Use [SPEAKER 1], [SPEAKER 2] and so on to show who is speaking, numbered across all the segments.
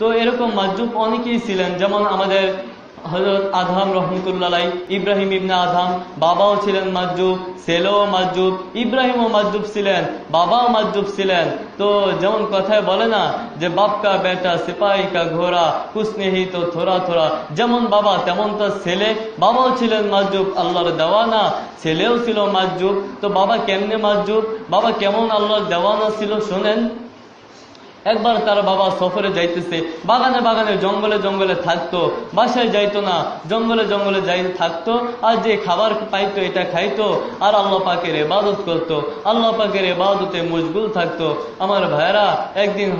[SPEAKER 1] তো এরকম মাজুব অনেকেই ছিলেন, যেমন আমাদের হজরত আধাম রহমতুল্লাহ ইব্রাহিম ইবনে আধাম বাবাও ছিলেন মাজুব ছেলেও মাজুব ইব্রাহিমও মাজুব ছিলেন, বাবাও মাজুব ছিলেন। তো যেমন কথায় বলে না যে বাপকা বেটা, সিপাহী কা ঘোড়া, কুসনেহি তো থোড়া থোড়া। যেমন বাবা, তেমন তার ছেলে, বাবাও ছিলেন মাজুব আল্লাহর দেওয়ানা ছেলেও ছিল মাজুব তো বাবা কেমনে মাজুব বাবা কেমন আল্লাহর দেওয়ানা ছিল, শোনেন। একবার তার বাবা সফরে যাইতেছে, বাগানে বাগানে, জঙ্গলে জঙ্গলে থাকতো, বাসায় যাইতো না, জঙ্গলে জঙ্গলে যাই থাকতো, আর যে খাবার পাইতো এটা খাইতো, আর আল্লাহ পাকের এবাদত করতো, আল্লাহ পাকের এবাদতে মশগুল থাকতো। আমার ভাইরা একদিন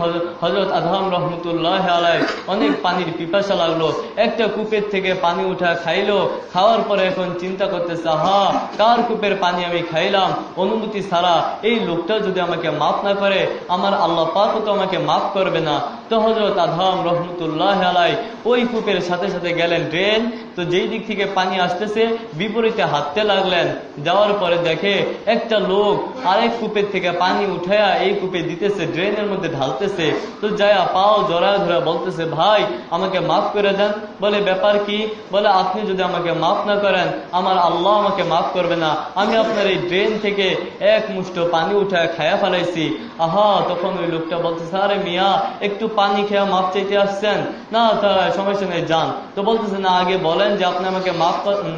[SPEAKER 1] হজরত আদহাম রহমতুল্লাহ আলাই অনেক পানির পিপাসা লাগল, একটা কূপের থেকে পানি উঠা খাইলো, খাওয়ার পরে এখন চিন্তা করতেছে হা কার কূপের পানি আমি খাইলাম? অনুমতি ছাড়া এই লোকটা যদি আমাকে মাফ না করে, আমার আল্লাহ পাকও তো আমাকে মাফ করবে না তো হজরত আধাম রহমতুল্লাহ আলাই ওই কূপের সাথে সাথে গেলেন ড্রেন তো যেই দিক থেকে পানি আসতেছে, বিপরীতে হাঁটতে লাগলেন। যাওয়ার পরে দেখে একটা লোক আরেক কূপের থেকে পানি উঠায়া এই কূপে দিতেছে ড্রেনের মধ্যে ঢালতেছে। তো যায়া পাও জড়া ধরা বলতেছে, ভাই, আমাকে মাফ করে দেন। বলে, ব্যাপার কি? বলে, আপনি যদি আমাকে মাফ না করেন, আমার আল্লাহ আমাকে মাফ করবে না। আমি আপনার এই ড্রেন থেকে এক মুষ্ট পানি উঠায় খায়া ফেলাইছি। আহা, তখন ওই লোকটা বলতেছে, আরে মিয়া, একটু পানি খেয়ে মাফ চাইতে আসছেন? না সমস্যা নেই যান। তো বলতেছে না, আগে বলেন যে আপনি আমাকে মাফ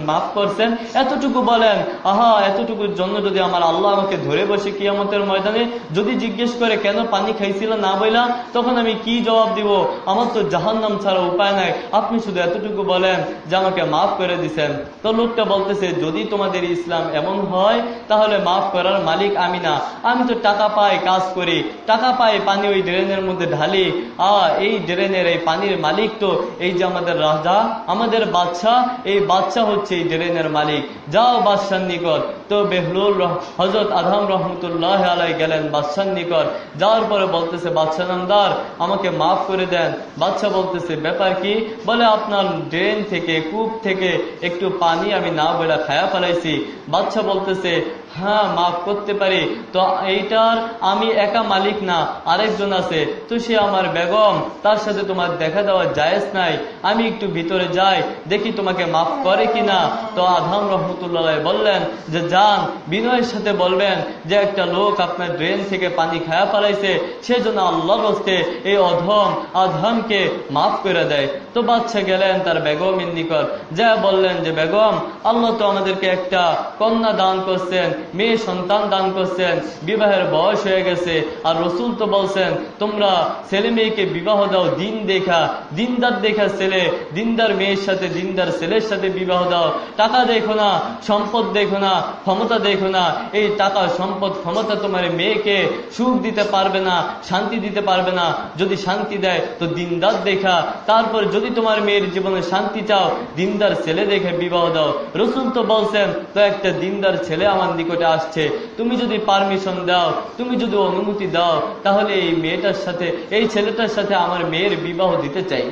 [SPEAKER 1] মাফ করছেন। এতটুকু বলেন, আহা, এতটুকুর জন্য যদি আমার আল্লাহ আমাকে ধরে বসে কিয়ামতের ময়দানে যদি জিজ্ঞেস করে কেন পানি খাইছিল না বইলা, তখন আমি কি জবাব দিব? আমার তো জাহান্নাম ছাড়া উপায় নাই। আপনি শুধু এতটুকু বলেন যে আমাকে মাফ করে দিছেন। তো লোকটা বলতেছে, যদি তোমাদের ইসলাম এমন হয়, তাহলে মাফ করার মালিক আমি না। আমি তো টাকা পাই কাজ করি। টাকা পাই পানি ওই ড্রেনের মধ্যে ঢালি। আ, এই ড্রেনের এই পানির মালিক তো, এই যে আমাদের রাজা, আমাদের বাচ্চা এই বাচ্চা হচ্ছে এই ড্রেনের মালিক। যাও বাদশার নিকট। তো বেহলুল হজরত আধাম রহমতুল্লাহ আলাই গেলেন বাদশার নিকট। যাওয়ার পরে বলতেছে বাদশা নামদার, আমাকে মাফ করে দেন। বাচ্চা বলতেছে, ব্যাপার কি? বলে, আপনার ড্রেন থেকে, কূপ থেকে একটু পানি আমি না বলে খায়া ফেলাইছি। বাচ্চা বলতেছে হ্যাঁ মাফ করতে পারি। তো এইটার আমি একা মালিক না, আরেকজন আছে। তো সে আমার বেগম, তার সাথে তোমার দেখা দেওয়া জায়েজ নাই। আমি একটু ভিতরে যাই, দেখি তোমাকে মাফ করে কিনা। তো আধাম রহমতুল্লাহ বললেন যে যান বিনয়ের সাথে বলবেন যে, একটা লোক আপনার ড্রেন থেকে পানি খায়া পালাইছে সেজন্য আল্লাহ বসতে এই অধম আধামকে মাফ করে দেয়। তো বাচ্চা গেলেন তার বেগমের নিকট। যা বললেন যে, বেগম, আল্লাহ তো আমাদেরকে একটা কন্যা দান করছেন। মেয়ে সন্তান দান করছেন, বিবাহের বয়স হয়ে গেছে, আর রসুল তো বলছেন, তোমরা ছেলে মেয়েকে বিবাহ দাও, দিন দেখা, দিনদার দেখা ছেলে, দিনদার মেয়ের সাথে, দিনদার ছেলের সাথে বিবাহ দাও। টাকা দেখো না, সম্পদ দেখো না, ক্ষমতা দেখো না, এই টাকা, সম্পদ, ক্ষমতা তোমার মেয়েকে সুখ দিতে পারবে না, শান্তি দিতে পারবে না। যদি শান্তি দেয়, তো দিনদার দেখা। তারপর যদি তোমার মেয়ের জীবনে শান্তি চাও, দিনদার ছেলে দেখে বিবাহ দাও। রসুল তো বলছেন, তো একটা দিনদার ছেলে আমার নিকটে আসছে। তুমি যদি পারমিশন দাও, তুমি যদি অনুমতি দাও, তাহলে এই মেয়েটার সাথে, এই ছেলেটার সাথে আমার মেয়ের বিবাহ দিতে চাই।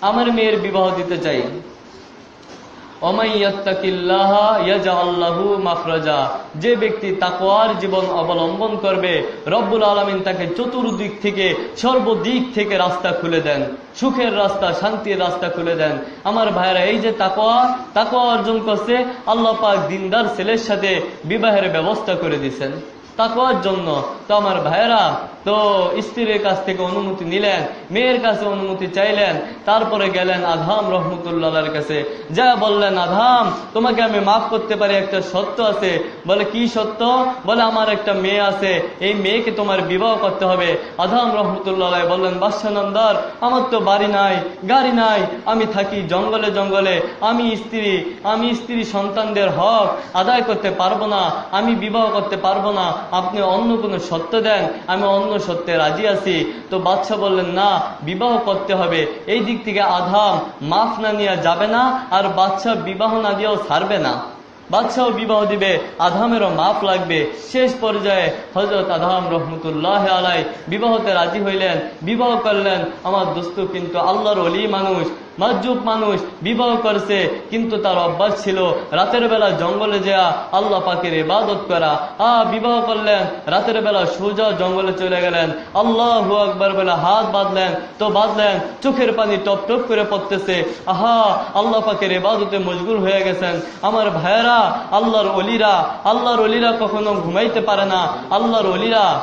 [SPEAKER 1] আমার মেয়ের বিবাহ দিতে চাই। যে ব্যক্তি তাকোয়ার জীবন অবলম্বন করবে, রব্বুল আলমিন তাকে চতুর্দিক থেকে, সর্বদিক থেকে রাস্তা খুলে দেন। সুখের রাস্তা, শান্তির রাস্তা খুলে দেন। আমার ভাইরা এই যে তাকোয়া তাকোয়া অর্জন করছে, আল্লাহ পাক দিনদার ছেলের সাথে বিবাহের ব্যবস্থা করে দিচ্ছেন তাকোয়ার জন্য তো আমার ভাইয়েরা তো স্ত্রীর কাছ থেকে অনুমতি নিলেন, মেয়ের কাছে অনুমতি চাইলেন, তারপরে গেলেন আধাম রহমতুল্লাহর কাছে। যা বললেন আধাম তোমাকে আমি মাফ করতে পারি, একটা সত্য আছে। বলে, কি সত্য? বলে, আমার একটা মেয়ে আছে, এই মেয়েকে তোমার বিবাহ করতে হবে। আধাম রহমতুল্লাহ বললেন বাদশানন্দার আমার তো বাড়ি নাই, গাড়ি নাই, আমি থাকি জঙ্গলে জঙ্গলে, আমি স্ত্রী আমি স্ত্রী সন্তানদের হক আদায় করতে পারব না, আমি বিবাহ করতে পারব না, আপনি অন্য কোনো সত্য দেন, আমি অন্য সত্যে রাজি আছি। তো বাদশাহ বললেন, না, বিবাহ করতে হবে। এই দিক থেকে আধাম মাফ না নিয়ে যাবে না, আর বাচ্চা বিবাহ না দিয়েও ছাড়বে না। বাদশাহ বিবাহ দিবে, আধামেরও মাপ লাগবে। শেষ পর্যায়ে হজরত আধাম রহমতুল্লাহ আলাই বিবাহতে রাজি হইলেন। বিবাহ করলেন। আমার দোস্ত কিন্তু আল্লাহর অলি মানুষ। মাজুব মানুষ বিবাহ করছে, কিন্তু তার অভ্যাস ছিল রাতের বেলা জঙ্গলে যাওয়া, আল্লাহ পাকের ইবাদত করা। আ, বিবাহ করলেন, রাতের বেলা সোজা জঙ্গলে চলে গেলেন। আল্লাহ আকবর বেলা হাত বাঁধলেন, তো বাঁধলেন, চোখের পানি টপ টপ করে পড়তেছে। আহা, আল্লাহ পাকের ইবাদতে মজগুল হয়ে গেছেন। আমার ভাইয়েরা, আল্লাহর অলিরা আল্লাহর অলিরা কখনো ঘুমাইতে পারে না। আল্লাহর অলিরা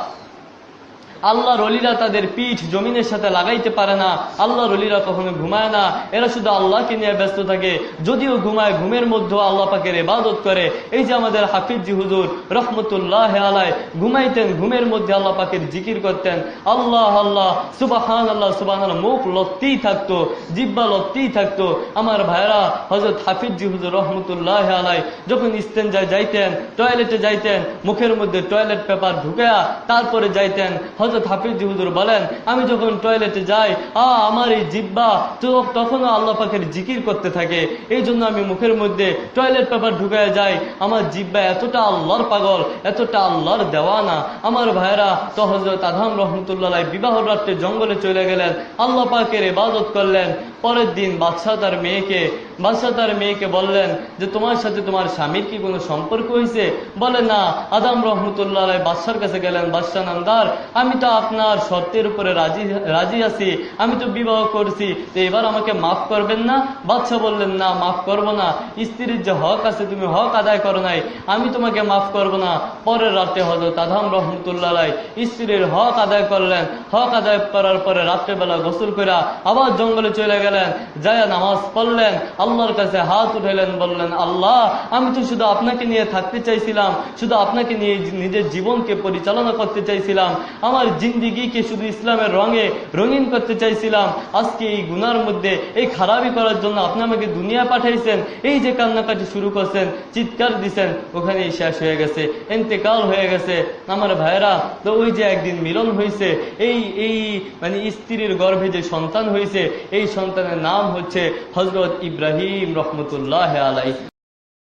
[SPEAKER 1] আল্লাহর অলিরা তাদের পিঠ জমিনের সাথে লাগাইতে পারে না। আল্লাহর অলিরা কখনো ঘুমায় না। এরা শুধু আল্লাহকে নিয়ে ব্যস্ত থাকে। যদিও ঘুমায়, ঘুমের মধ্যেও আল্লাহ পাকের ইবাদত করে। এই যে আমাদের হাফিজি হুজুর রহমতুল্লাহ আলাই ঘুমাইতেন, ঘুমের মধ্যে আল্লাহ পাকের জিকির করতেন। আল্লাহ আল্লাহ সুবাহান আল্লাহ সুবাহ মুখ লত্তেই থাকতো, জিব্বা লত্তেই থাকতো। আমার ভাইরা হজরত হাফিজি হুজুর রহমতুল্লাহ আলাই যখন ইস্তেঞ্জায় যাইতেন টয়লেটে যাইতেন, মুখের মধ্যে টয়লেট পেপার ঢুকেয়া, তারপরে যাইতেন হজরত হাফিজ হুজুর বলেন, আমি যখন টয়লেটে যাই, আ, আমার এই জিব্বা তো তখনও আল্লাহ পাকের জিকির করতে থাকে। এই জন্য আমি মুখের মধ্যে টয়লেট পেপার ঢুকায় যাই। আমার জিব্বা এতটা আল্লাহর পাগল, এতটা আল্লাহর দেওয়ানা। আমার ভাইরা তো হজরত আধাম রহমতুল্লাহ বিবাহ রাত্রে জঙ্গলে চলে গেলেন। আল্লাহ পাকের ইবাদত করলেন। পরের দিন বাদশাহ তার মেয়েকে, বাদশাহ তার মেয়েকে বললেন যে, তোমার সাথে তোমার স্বামীর কি কোনো সম্পর্ক হয়েছে বলে, না। আদাম রহমতুল্লাহ বাদশার কাছে গেলেন, বাদশাহ নামদার আমি তো আপনার শর্তের উপরে রাজি রাজি আছি। আমি তো বিবাহ করছি, তো এবার আমাকে মাফ করবেন না? বাদশাহ বললেন, না, মাফ করব না। স্ত্রীর যে হক আছে, তুমি হক আদায় করো নাই। আমি তোমাকে মাফ করব না। পরের রাতে হজরত আদাম রহমতুল্লাহ স্ত্রীর হক আদায় করলেন। হক আদায় করার পরে রাত্রেবেলা গোসল করে আবার জঙ্গলে চলে গেলেন। যায় নামাজ পড়লেন। আল্লাহর কাছে হাত উঠাইলেন, বললেন, আল্লাহ, আমি তো শুধু আপনাকে নিয়ে থাকতে চাইছিলাম। শুধু আপনাকে নিয়ে নিজের জীবনকে পরিচালনা করতে চাইছিলাম। আমার জিন্দিগিকে শুধু ইসলামের রঙে রঙিন করতে চাইছিলাম? আজকে এই গুনার মধ্যে, এই খারাপি করার জন্য আপনি আমাকে দুনিয়া পাঠাইছেন, এই যে কান্নাকাটি শুরু করছেন, চিৎকার দিছেন, ওখানেই শেষ হয়ে গেছে এতেকাল হয়ে গেছে। আমার ভাইরা তো ওই যে একদিন মিলন হয়েছে এই এই মানে স্ত্রীর গর্ভে যে সন্তান হয়েছে এই সন্তানের নাম হচ্ছে হজরত ইব্রাহিম রহমতুল্লাহ আলাই